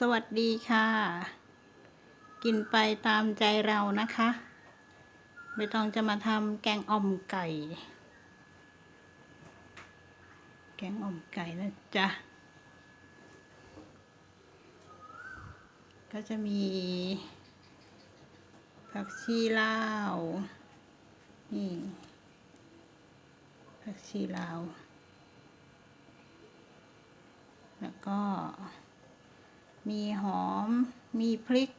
สวัสดีค่ะ กินไปตามใจเรานะคะไม่ต้องจะมาทำแกงอ่อมไก่ แกงอ่อมไก่นะจ๊ะ ก็จะมี ผักชีลาว นี่ ผักชีลาว แล้วก็ มีหอม มีพริก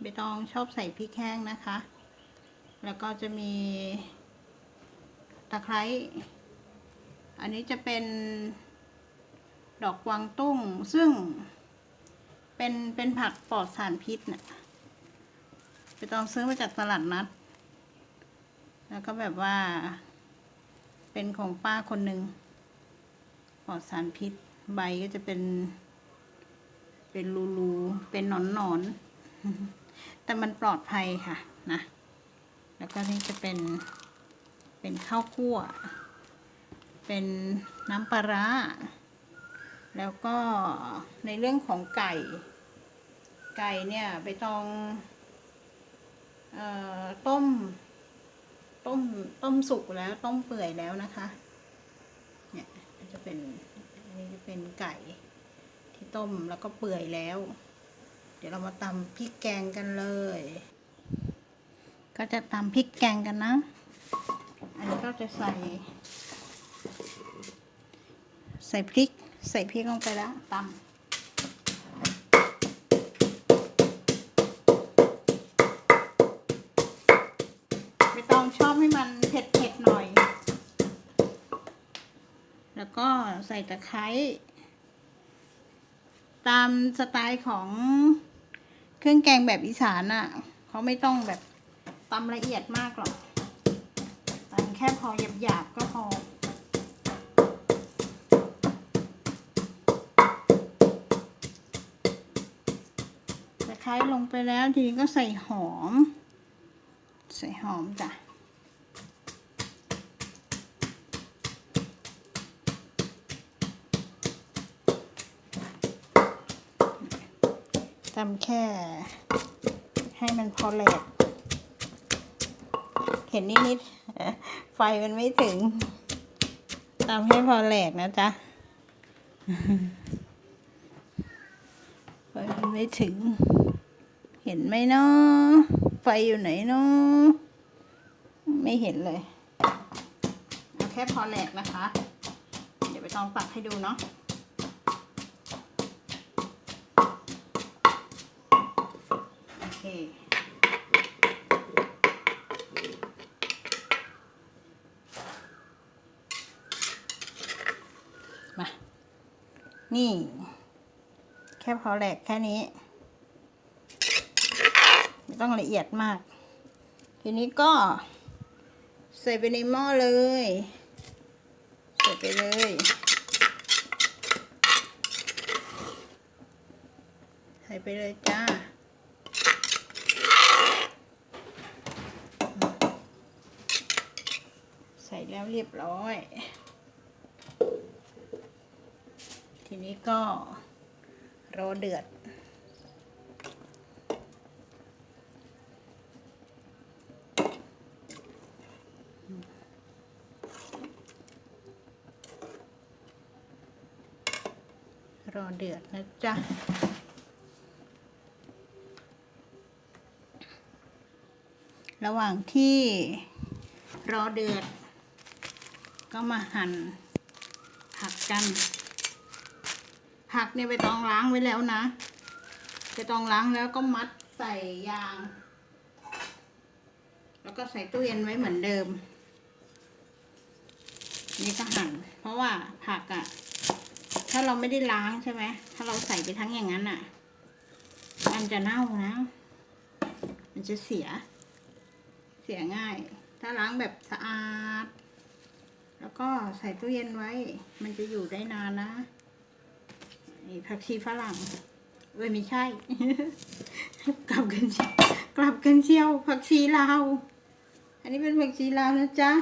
ใบตองชอบใส่พริกแห้งนะคะ แล้วก็จะมีตะไคร้ อันนี้จะเป็นดอกกวางตุ้ง ซึ่งเป็นเป็นผักปลอดสารพิษนะ่ะใบตองซื้อมาจากตลาดนัด แล้วก็แบบว่า เป็นของป้าคนหนึ่งปลอดสารพิษ ใบก็จะเป็น เป็นรูรูเป็นหนอนหนอนๆแต่มันปลอดภัยค่ะนะแล้วก็นี่จะเป็นเป็นข้าวคั่ว เป็นน้ำปลาร้า แล้วก็ในเรื่องของไก่ ไก่เนี่ยไปตองเอ่อต้ม ต้ม ต้มสุกแล้ว ต้มเปื่อยแล้วนะคะ เนี่ยจะเป็นอันนี้จะเป็นไก่ ที่ต้มแล้วก็เปื่อยแล้ว เดี๋ยวเรามาตำพริกแกงกันเลย ก็จะตำพริกแกงกันนะ อันนี้ก็จะใส่ ใส่พริก ใส่พริกลงไปแล้วตำไม่ต้องชอบให้มันเผ็ดๆหน่อย แล้วก็ใส่ตะไคร้ ตามสไตล์ของเครื่องแกงแบบอีสานอะเขาไม่ต้องแบบตำละเอียดมากหรอกตำแค่พอหยาบๆก็พอตะไคร้ลงไปแล้วทีนี้ก็ใส่หอม ใส่หอมจ้ะ ทำแค่ให้มันพอแหลกเห็นนิดๆไฟมันไม่ถึงทำให้พอแหลกนะจ๊ะไฟมันไม่ถึง เห็นไหมเนาะไฟอยู่ไหนเนาะไม่เห็นเลยเอาแค่พอแหลกนะคะ เดี๋ยวไปต้องตักให้ดูเนาะ เคมา นี่ แค่พอแหลกแค่นี้ ไม่ต้องละเอียดมาก ทีนี้ก็ใส่ไปในหม้อเลย ใส่ไปเลยใส่ไปเลยจ้า ใส่ แล้วเรียบร้อย ทีนี้ก็รอเดือด รอเดือดนะจ๊ะระหว่างที่รอเดือด ก็มาหั่นผักกัน ผักเนี่ยไปต้องล้างไว้แล้วนะไปต้องล้างแล้วก็มัดใส่ยาง แล้วก็ใส่ตู้เย็นไว้เหมือนเดิม นี่ก็หั่น เพราะว่าผักอะ่ะ ถ้าเราไม่ได้ล้างใช่ไหมถ้าเราใส่ไปทั้งอย่างนั้นอะ่ะ มันจะเน่านะ มันจะเสีย เสียง่าย ถ้าล้างแบบสะอาด แล้วก็ใส่ตู้เย็นไว้ มันจะอยู่ได้นานนะนี่ผักชีฝรั่งเอ้ยไม่ใช่ กลับกันเชียวกลับกันเชียว ผักชีลาว อันนี้เป็นผักชีลาวนะจ๊ะ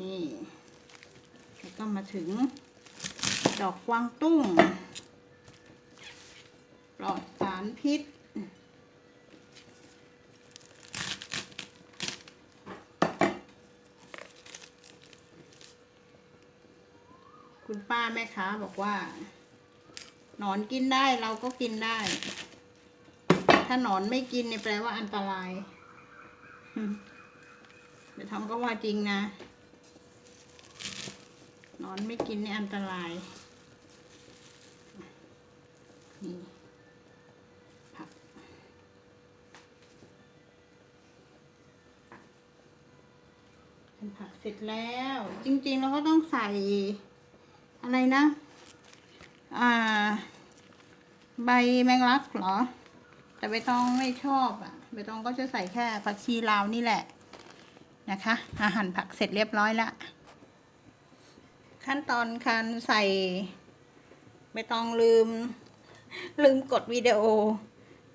นี่ แล้วก็มาถึง ดอกกวางตุ้ง ปลอดสารพิษ คุณป้าแม่ค้าบอกว่า หนอนกินได้เราก็กินได้ ถ้าหนอนไม่กินเนี่ยแปลว่าอันตราย เดี๋ยวทอมก็ว่าจริงนะหนอนไม่กินเนี่ยอันตราย นี่ผัก เป็นผักเสร็จแล้ว จริงๆเราก็ต้องใส่ อะไรนะ อ่า ใบแมงลักเหรอ แต่ใบตองไม่ชอบอะใบตองก็จะใส่แค่ผักชีลาวนี่แหละ นะคะ อาหารผักเสร็จเรียบร้อยละ ขั้นตอนการใส่ใบตองลืม ลืมกดวิดีโอ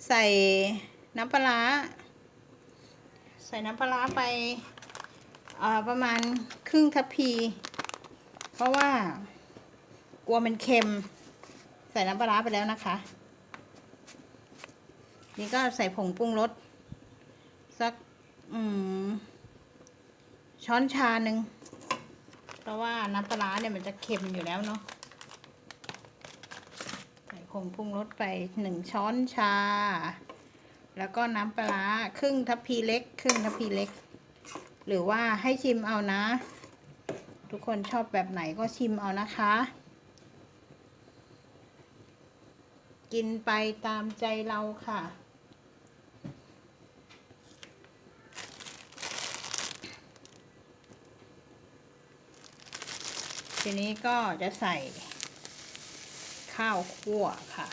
ใส่น้ำปลาใส่น้ำปลาไปประมาณครึ่งทัพพี เพราะว่า กลัวมันเค็ม ใส่น้ำปลาไปแล้วนะคะ นี่ก็ใส่ผงปรุงรสสักอืมช้อนชาหนึ่งเพราะว่าน้ำปลาเนี่ยมันจะเค็มอยู่แล้วเนาะใส่ผงปรุงรสไปหนึ่งช้อนชา แล้วก็น้ำปลาร้าครึ่งทัพพีเล็ก ครึ่งทัพพีเล็ก หรือว่าให้ชิมเอานะ ทุกคนชอบแบบไหนก็ชิมเอานะคะ กินไปตามใจเราค่ะ ทีนี้ก็จะใส่ ข้าวคั่วค่ะ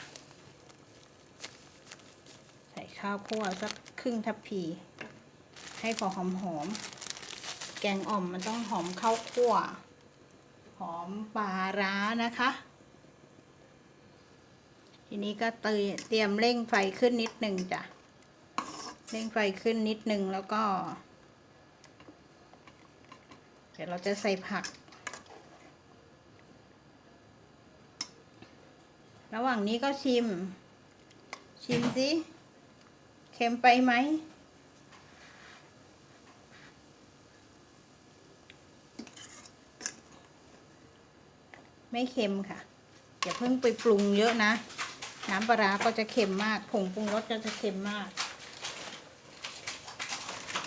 ใส่ข้าวคั่วสักครึ่งทัพพี ให้พอหอมหอมๆแกงอ่อมมันต้องหอมข้าวคั่ว หอมปลาร้านะคะ นี้ก็เตยเตรียมเร่งไฟขึ้นนิดหนึ่งจ้ะ เร่งไฟขึ้นนิดหนึ่งแล้วก็ เดี๋ยวเราจะใส่ผัก ระหว่างนี้ก็ชิม ชิมสิเค็มไปไหมไม่เค็มค่ะอย่าเพิ่งไปปรุงเยอะนะ น้ำปลาก็จะเค็มมาก ผงปรุงรสก็จะเค็มมาก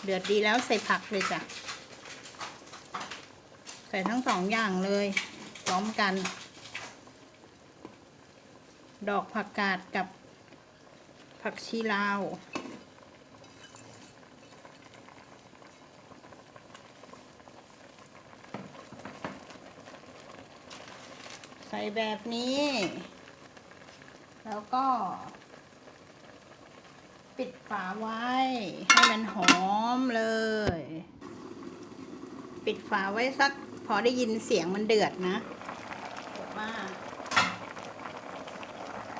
เดือดดีแล้วใส่ผักเลยจ้ะ ใส่ทั้งสองอย่างเลยพร้อมกัน ดอกผักกาดกับผักชีลาวใส่แบบนี้ แล้วก็ ปิดฝาไว้ ให้มันหอมเลย ปิดฝาไว้สัก พอได้ยินเสียงมันเดือดนะเดือดมาก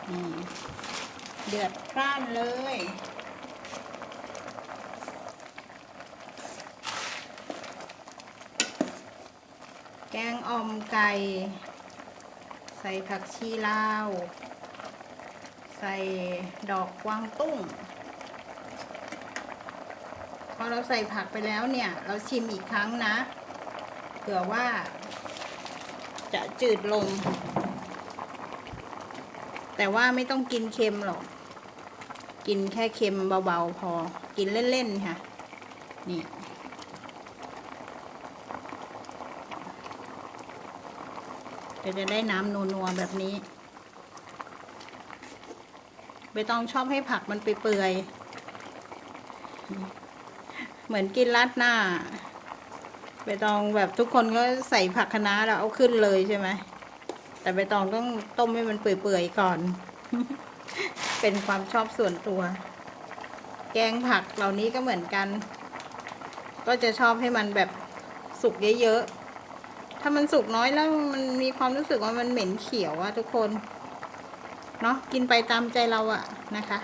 อืมเดือดพร่านเลยแกงอ่อมไก่ ใส่ผักชีลาว ใส่ดอกกวางตุ้ง พอเราใส่ผักไปแล้วเนี่ย เราชิมอีกครั้งนะ เผื่อว่า จะจืดลง แต่ว่าไม่ต้องกินเค็มหรอก กินแค่เค็มเบาๆพอ กินเล่นๆค่ะ นี่จะได้น้ำนัวๆแบบนี้ ใบตองชอบให้ผักมันเปื่อยๆเหมือนกินราดหน้าใบตองแบบทุกคนก็ใส่ผักคะน้าแล้วเอาขึ้นเลยใช่ไหมแต่ใบตองต้องต้มให้มันเปื่อยๆก่อน เป็นความชอบส่วนตัว แกงผักเหล่านี้ก็เหมือนกัน ก็จะชอบให้มันแบบสุกเยอะๆถ้ามันสุกน้อยแล้วมันมีความรู้สึกว่ามันเหม็นเขียวอะทุกคน เนาะกินไปตามใจเราอะนะคะ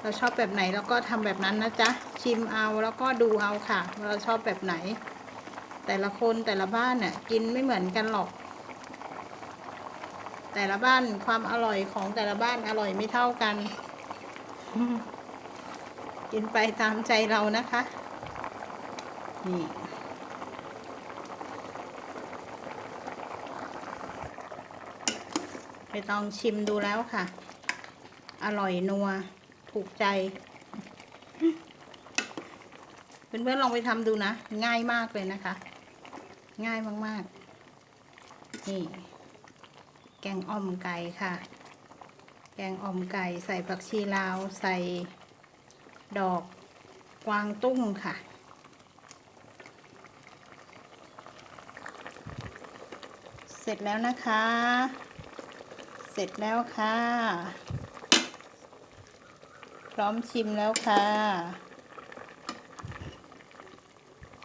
เราชอบแบบไหนเราก็ทำแบบนั้นนะจ๊ะชิมเอาแล้วก็ดูเอาค่ะว่าเราชอบแบบไหน แต่ละคนแต่ละบ้านเนี่ยกินไม่เหมือนกันหรอก แต่ละบ้านความอร่อยของแต่ละบ้านอร่อยไม่เท่ากัน กินไปตามใจเรานะคะ นี่ ไปลองชิมดูแล้วค่ะ อร่อยนัว ถูกใจ เพื่อนๆลองไปทำดูนะ ง่ายมากเลยนะคะ ง่ายมากๆ นี่ แกงอ่อมไก่ค่ะ แกงอ่อมไก่ใส่ผักชีลาว ใส่ดอกกวางตุ้งค่ะเสร็จแล้วนะคะ ร็จแล้วค่ะ พร้อมชิมแล้วค่ะ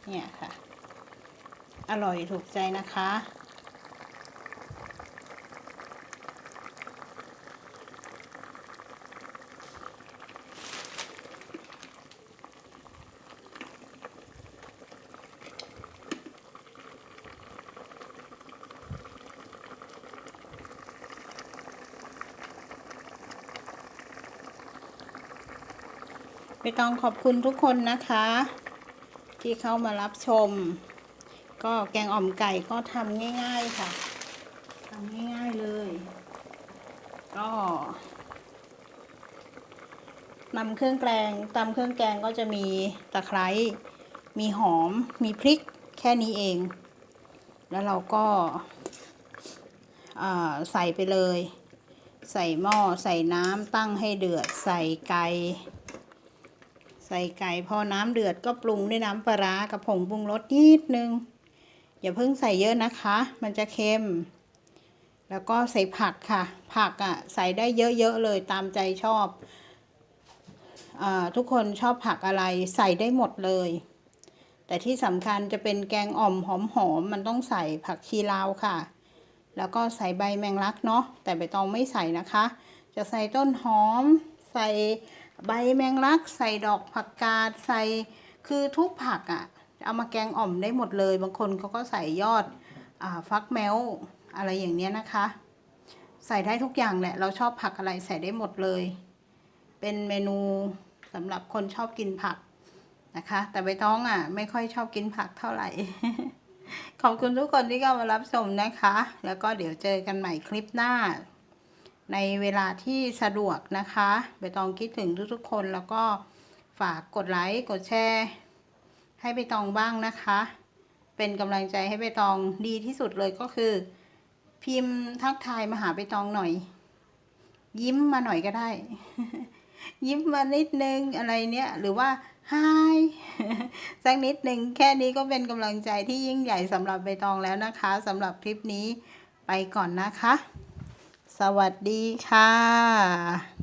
เนี่ยค่ะ อร่อยถูกใจนะคะ ไม่ต้องขอบคุณทุกคนนะคะ ที่เข้ามารับชม ก็แกงอ่อมไก่ก็ทำง่าย ๆค่ะทำง่าย ๆเลย ก็นำเครื่องแกงตำเครื่องแกงก็จะมีตะไคร้มีหอม มีพริกแค่นี้เอง แล้วเราก็าใส่ไปเลย ใส่หม้อ ใส่น้ำตั้งให้เดือด ใส่ไก่ ส่ไก่พอน้ำเดือดก็ปรุงด้วยน้ำปลาร้ากับผงปรุงรสนิดนึง อย่าเพิ่งใส่เยอะนะคะ มันจะเค็ม แล้วก็ใส่ผักค่ะ ผักอะ่ะใส่ได้เยอะๆเลยตามใจชอบอทุกคนชอบผักอะไรใส่ได้หมดเลย แต่ที่สำคัญจะเป็นแกงอ่อมหอมๆมันต้องใส่ผักชีลาวค่ะ แล้วก็ใส่ใบแมงลักเนาะแต่ใบตองไม่ใส่นะคะ จะใส่ต้นหอมใส่ ใบแมงลักใส่ดอกผักกาดใส่คือทุกผักอะ่ะ เอามาแกงอ่อมได้หมดเลย บางคนเขาก็ใส่ยอดอาฟักแมวอะไรอย่างเนี้ยนะคะ ใส่ได้ทุกอย่างแหละ เราชอบผักอะไรใส่ได้หมดเลย เป็นเมนูสำหรับคนชอบกินผักนะคะ แต่ใบท้องอะ ไม่ค่อยชอบกินผักเท่าไหร่ขอบคุณทุกคนที่เข้ามารับชมนะคะ แล้วก็เดี๋ยวเจอกันใหม่คลิปหน้า ในเวลาที่สะดวกนะคะใบตองคิดถึงทุกๆคนแล้วก็ฝากกดไลค์กดแชร์ ให้ใบตองบ้างนะคะ เป็นกำลังใจให้ใบตองดีที่สุดเลยก็คือ พิมพ์ทักทายมาหาใบตองหน่อย ยิ้มมาหน่อยก็ได้ ยิ้มมานิดนึงอะไรเนี้ยหรือว่าฮายสักนิดหนึ่งแค่นี้ก็เป็นกำลังใจที่ยิ่งใหญ่สำหรับใบตองแล้วนะคะสำหรับคลิปนี้ไปก่อนนะคะ สวัสดีค่ะ